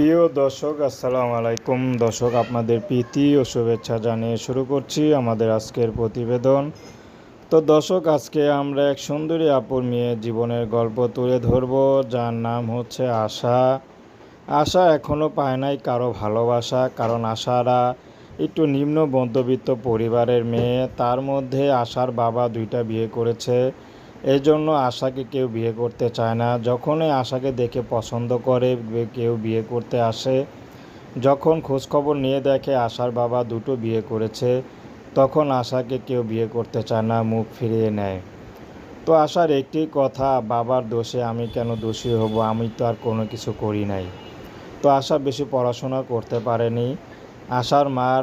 প্রিয় দর্শক, আসসালামু আলাইকুম। দর্শক, আপনাদের প্রীতি ও শুভেচ্ছা জানিয়ে শুরু করছি আমাদের আজকের প্রতিবেদন। তো দর্শক, আজকে আমরা এক সুন্দরী আপুর মেয়ে জীবনের গল্প তুলে ধরব, যার নাম হচ্ছে আশা। আশা এখনও পায় নাই কারও ভালোবাসা, কারণ আশারা একটু নিম্ন মধ্যবিত্ত পরিবারের মেয়ে। তার মধ্যে আশার বাবা দুইটা বিয়ে করেছে। এই জন্য আশাকে কেউ বিয়ে করতে চায় না। যখনই আশাকে দেখে পছন্দ করে কেউ বিয়ে করতে আসে, যখন খোঁজখবর নিয়ে দেখে আশার বাবা দুটো বিয়ে করেছে, তখন আশাকে কেউ বিয়ে করতে চায় না, মুখ ফিরিয়ে নেয়। তো আশার একটি কথা, বাবার দোষে আমি কেন দোষী হব? আমি তো আর কোনো কিছু করি নাই। তো আশা বেশি পড়াশোনা করতে পারেনি। আশার মার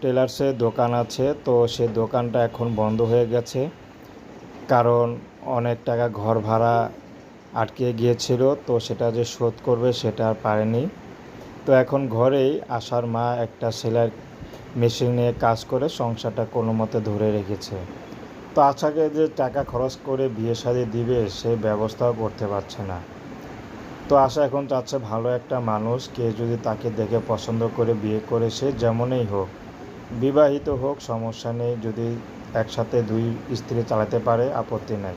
টেলার্সের দোকান আছে, তো সে দোকানটা এখন বন্ধ হয়ে গেছে। কারণ অনেক টাকা ঘর ভাড়া আটকে গিয়েছিল, তো সেটা যে শোধ করবে সেটা আর পারেনি। তো এখন ঘরেই আশার মা একটা সেলাই মেশিন নিয়ে কাজ করে সংসারটা কোনো মতে ধরে রেখেছে। তো আশাকে যে টাকা খরচ করে বিয়ে শাদি দিবে, সে ব্যবস্থাও করতে পারছে না। তো আশা এখন চাচ্ছে ভালো একটা মানুষ, কে যদি তাকে দেখে পছন্দ করে বিয়ে করে, সে যেমনই হোক, বিবাহিত হোক, সমস্যা নেই। যদি একসাথে দুই স্ত্রী চালাতে পারে, আপত্তি নাই।